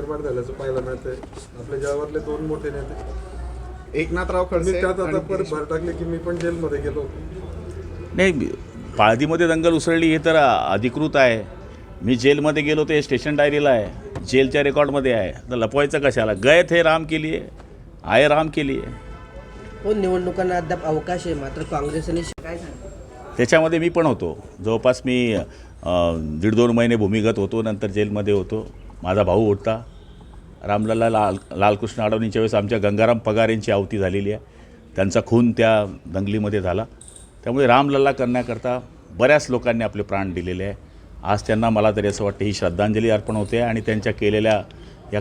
निर्माण झाल्याचं पाहायला मिळतंय. आपल्या जगावरले दोन मोठे नेते. एकनाथराव खडसे त्यात आता परत भर टाकले की मी पण जेलमध्ये गेलो. नाही पाळदीमध्ये दंगल उसळली हे तर अधिकृत आहे. मी जेलमध्ये गेलो ते स्टेशन डायरीला आहे. जेलच्या रेकॉर्डमध्ये आहे. तर लपवायचं कशाला? गय थे राम के लिए आय राम के लिए हो निवडणुकांना अद्याप अवकाश आहे? मात्र काँग्रेस आणि शि- काय सांगता? त्याच्यामध्ये मी पण होतो. जवळपास मी दीड दोन महिने भूमिगत होतो. नंतर जेलमध्ये होतो. माझा भाऊ होता. रामलला लाल लालकृष्ण अडवणीच्या वेळेस आमच्या गंगाराम पगार यांची आवती झालेली आहे. त्यांचा खून त्या दंगलीमध्ये झाला. त्यामुळे रामलल्ला करण्याकरता बऱ्याच लोकांनी आपले प्राण दिलेले आहे. आज त्यांना मला तरी असं वाटतं ही श्रद्धांजली अर्पण होते आणि त्यांच्या केलेल्या या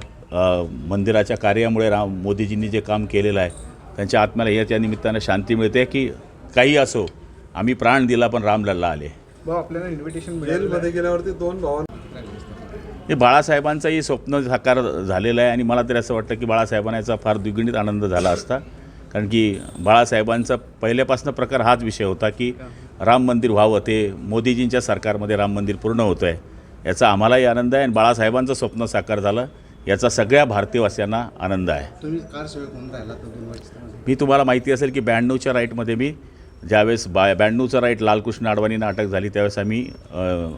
मंदिराच्या कार्यामुळे राम मोदीजींनी जे काम केलेलं आहे त्यांच्या आत्म्याला याच्या निमित्तानं शांती मिळते की काही असो आम्ही प्राण दिला पण रामलल्ला आले. भाऊ आपल्याला इन्व्हिटेशन जेलमध्ये गेल्यावरती दोन भावांना हे बाळासाहेबांचंही स्वप्न साकार झालेलं आहे आणि मला तरी असं वाटतं की बाळासाहेबांना याचा फार द्विगुणित आनंद झाला असता. कारण की बाळासाहेबांचा पहिल्यापासून प्रकार हाच विषय होता की राम मंदिर व्हावं ते मोदीजींच्या सरकारमध्ये राम मंदिर पूर्ण होतं आहे. याचा आम्हालाही आनंद आहे आणि बाळासाहेबांचं स्वप्न साकार झालं याचा सगळ्या भारतीयवासियांना आनंद आहे. मी तुम्हाला माहिती असेल की ब्याण्णवच्या राईटमध्ये मी ज्यावेळेस बा ब्याण्णवचं राईट लालकृष्ण अडवाणींना अटक झाली त्यावेळेस आम्ही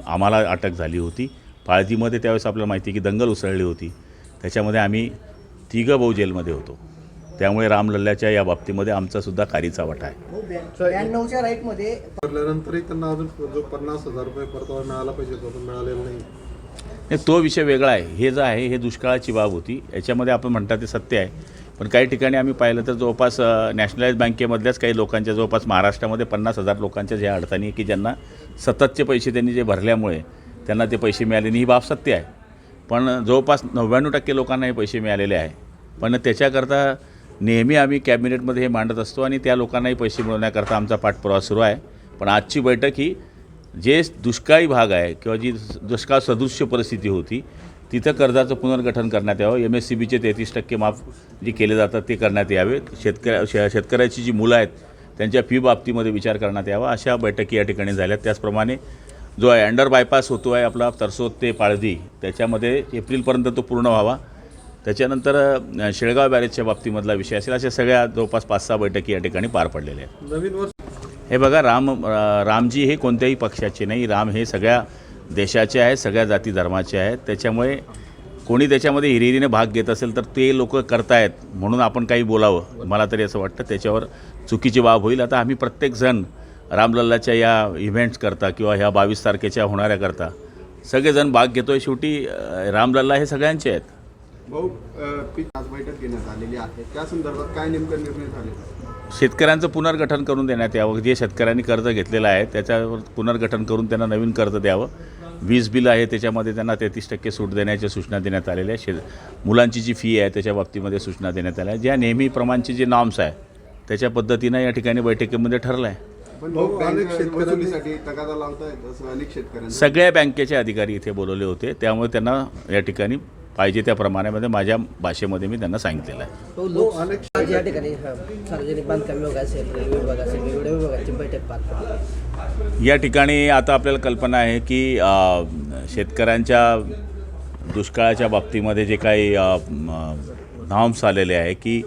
आम्हाला अटक झाली होती. पाळजीमध्ये त्यावेळेस आपल्याला माहिती आहे की दंगल उसळली होती. त्याच्यामध्ये आम्ही तिघं भाऊ जेलमध्ये होतो. त्यामुळे रामलल्ल्याच्या या बाबतीमध्ये आमचासुद्धा कारीचा वाटा आहे. ब्या- ब्याण्णवच्या राईटमध्ये भरल्यानंतरही त्यांना अजून जो पन्नास हजार रुपये परतावा मिळाला पाहिजे तो पण मिळालेला नाही. नाही तो विषय वेगळा आहे. हे जे आहे हे दुष्काळाची बाब होती. याच्यामध्ये आपण म्हणता ते सत्य आहे. पण काही ठिकाणी आम्ही पाहिलं तर जवळपास नॅशनलाइज बँकेमधल्याच काही लोकांच्या जवळपास महाराष्ट्रामध्ये पन्नास हजार लोकांच्या ज्या अडचणी आहे की ज्यांना सततचे पैसे त्यांनी जे भरल्यामुळे त्यांना ते पैसे मिळाले नाही ही बाब सत्य आहे. पण जवळपास नव्याण्णव टक्के लोकांना हे पैसे मिळालेले आहे. पण त्याच्याकरता नेहमी आम्ही कॅबिनेटमध्ये हे मांडत असतो आणि त्या लोकांनाही पैसे मिळवण्याकरता आमचा पाठपुरावा सुरू आहे. पण आजची बैठक ही जे दुष्काळी भाग आहे किंवा जी दुष्काळ सदृश्य परिस्थिती होती तिथं कर्जाचं पुनर्गठन करण्यात यावं. एम एस सी बीचे तेहतीस टक्के माफ जे केले जातात ते करण्यात यावे. शेतकऱ्या शे शेतकऱ्याची जी मुलं आहेत त्यांच्या फी बाबतीमध्ये विचार करण्यात यावा. अशा बैठकी या ठिकाणी झाल्या. त्याचप्रमाणे जो आहे अंडर बायपास होतो आहे आपला तरसोद ते पाळदी. त्याच्यामध्ये एप्रिलपर्यंत तो पूर्ण व्हावा. त्याच्यानंतर शेळगाव बॅरेजच्या बाबतीमधला विषय असेल. अशा सगळ्या जवळपास पाच सहा बैठकी या ठिकाणी पार पडलेल्या आहेत. नवीन वर्ष हे बघा राम रामजी हे कोणत्याही पक्षाचे नाही. राम हे सगळ्या देशाचे आहेत सगळ्या जाती धर्माचे आहेत. त्याच्यामुळे कोणी त्याच्यामध्ये हिरिरीने भाग घेत असेल तर ते लोक करतायत म्हणून आपण काही बोलावं. मला तरी असं वाटतं त्याच्यावर चुकीची बाब होईल. आता आम्ही प्रत्येकजण रामलल्लाच्या या इव्हेंट्स करता किंवा ह्या बावीस तारखेच्या होणाऱ्या करता. सगळेजण भाग घेतोय शेवटी रामलल्ला हे सगळ्यांचे आहेत. भाऊ अं, पीक आज बैठक घेण्यात आलेली आहे. त्या संदर्भात काय नेमका निर्णय झाले? शेतकऱ्यांचं पुनर्गठन करून देण्यात यावं. जे शेतकऱ्यांनी कर्ज घेतलेलं आहे त्याच्यावर पुनर्गठन करून त्यांना नवीन कर्ज द्यावं. वीज बिल आहे त्याच्यामध्ये त्यांना तेहतीस टक्के सूट देण्याच्या सूचना देण्यात आलेल्या शे मुलांची जी फी आहे त्याच्या बाबतीमध्ये सूचना देण्यात आल्या. ज्या नेहमीप्रमाणचे जे नॉर्म्स आहे त्याच्या पद्धतीनं या ठिकाणी बैठकीमध्ये ठरलं आहे भाऊ, भाऊ अनेक बँक शेतकऱ्यांनी- वसुलीसाठी तगादा लावतायत असं अनेक शेतकऱ्यांना. सगळ्या बँकेचे अधिकारी इथे बोलवले होते. त्यामुळे त्यांना या ठिकाणी पाहिजे त्या प्रमाणामध्ये माझ्या भाषेमध्ये मी त्यांना सांगितलेलं आहे. हो लोक आज या ठिकाणी हा, सार्वजनिक बांधकाम विभाग असेल रेल्वे विभाग असेल वेगवेगळ्या विभागाची बैठक पार पडली. या ठिकाणी आता आपल्याला कल्पना आहे की शेतकऱ्यांच्या दुष्काळाच्या बाबतीमध्ये जे काही नॉर्म्स आलेले आहे की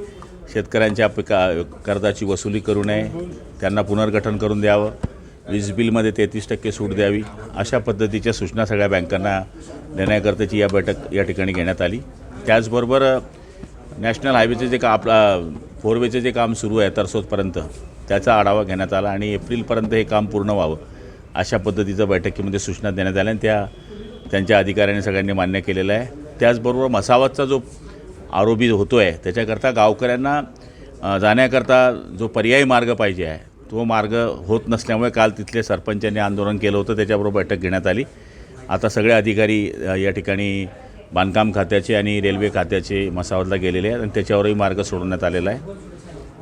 शेतकऱ्यांच्या पिका कर्जाची वसुली करू नये. त्यांना पुनर्गठन करून द्यावं. वीज बिलमध्ये तेहतीस टक्के सूट द्यावी. अशा पद्धतीच्या सूचना सगळ्या बँकांना देण्याकरताची या बैठक या ठिकाणी घेण्यात आली. त्याचबरोबर नॅशनल हायवेचं जे का आपला फोरवेचं जे काम सुरू आहे तरसोदपर्यंत त्याचा आढावा घेण्यात आला आणि एप्रिलपर्यंत हे काम पूर्ण व्हावं अशा पद्धतीचं बैठकीमध्ये सूचना देण्यात आल्या आणि त्या त्यांच्या अधिकाऱ्यांनी सगळ्यांनी मान्य केलेलं आहे. त्याचबरोबर मसावतचा जो आरोपी होतो आहे त्याच्याकरता गावकऱ्यांना जाण्याकरता जो पर्यायी मार्ग पाहिजे आहे तो मार्ग होत नसल्यामुळे काल तिथले सरपंचांनी आंदोलन केलं होतं त्याच्याबरोबर बैठक घेण्यात आली. आता सगळे अधिकारी या ठिकाणी बांधकाम खात्याचे आणि रेल्वे खात्याचे मसावतला गेलेले आहेत आणि त्याच्यावरही मार्ग सोडवण्यात आलेला आहे.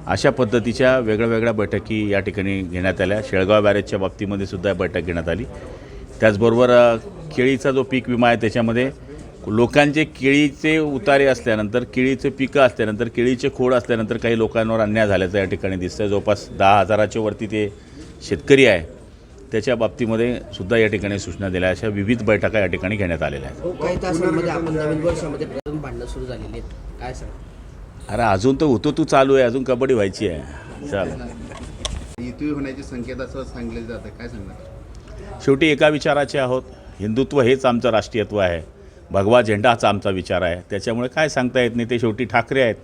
अशा पद्धतीच्या वेगळ्या वेगळ्या बैठकी या ठिकाणी घेण्यात आल्या. शेळगाव बॅरेजच्या बाबतीमध्ये सुद्धा बैठक घेण्यात आली. त्याचबरोबर केळीचा जो पीक विमा आहे त्याच्यामध्ये लोकांचे केळीचे उतारे असल्यानंतर केळीचे पिकं असल्यानंतर केळीचे खोड असल्यानंतर काही लोकांवर अन्याय झाल्याचं या ठिकाणी दिसतं जवळपास दहा हजाराच्या वरती ते शेतकरी आहे. त्याच्या बाबतीमध्ये सुद्धा या ठिकाणी सूचना दिल्या अशा विविध बैठका या ठिकाणी घेण्यात आलेल्या आहेत. हो काही तासांमध्ये आपण नवीन वर्षामध्ये परत भांडणं सुरू झालेली आहेत. काय सांग? अरे अजून तर होतो तू चालू आहे. अजून कबड्डी व्हायची आहे. चल युती होण्याचे संकेत असं सांगितले जातं. काय सांगणार? शेवटी एका विचाराचे आहोत. हिंदुत्व हेच आमचं राष्ट्रीयत्व आहे. भगवा झेंडा हाच आमचा विचार आहे. त्याच्यामुळे काय सांगता येत नाही ते शेवटी ठाकरे आहेत.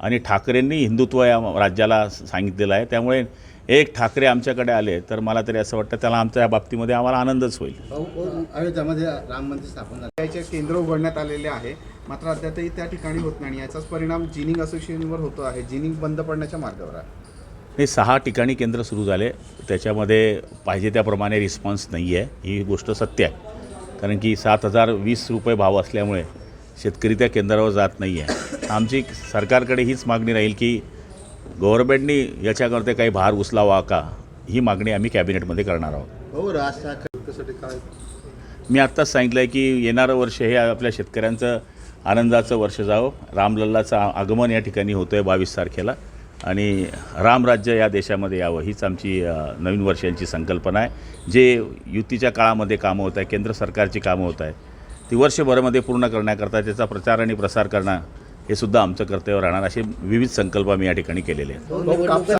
आणि ठाकरेंनी हिंदुत्व या राज्याला सांगितलेलं आहे. त्यामुळे एक ठाकरे आमच्याकडे आले तर मला तरी असं वाटतं त्याला आमच्या या बाबतीमध्ये आम्हाला आनंदच होईल. अयोध्यामध्ये राम मंदिर स्थापन झालं. त्याचे केंद्र उघडण्यात आलेले आहे. मात्र अद्यापही त्या ठिकाणी होत नाही आणि याचाच परिणाम जिनिंग असोसिएशनवर होतो आहे. जिनिंग बंद पडण्याच्या मार्गावर आहे. हे सहा ठिकाणी केंद्र सुरू झाले. त्याच्यामध्ये पाहिजे त्याप्रमाणे रिस्पॉन्स नाही आहे. ही गोष्ट सत्य आहे. कारण की सात हजार वीस रुपये भाव असल्यामुळे शेतकरी त्या केंद्रावर जात नाही आहे आमची सरकारकडे हीच मागणी राहील की गव्हर्नमेंटनी याच्याकरता काही भार उचलावा का? ही मागणी आम्ही कॅबिनेटमध्ये करणार आहोत. हो राज ठाकरे त्यासाठी काय? मी आत्ताच सांगितलं आहे की येणारं वर्ष हे आपल्या शेतकऱ्यांचं आनंदाचं वर्ष जावं. रामलल्लाचं आगमन या ठिकाणी होतं आहे बावीस तारखेला. आणि रामराज्य या देशामध्ये यावं हीच आमची नवीन वर्षांची संकल्पना आहे. जे युतीच्या काळामध्ये कामं होत आहे केंद्र सरकारची कामं होत आहेत ती वर्षभरामध्ये पूर्ण करण्याकरता त्याचा प्रचार आणि प्रसार करणं हे सुद्धा आमचं कर्तव्य राहणार असे विविध संकल्प आम्ही या ठिकाणी केलेले आहेत.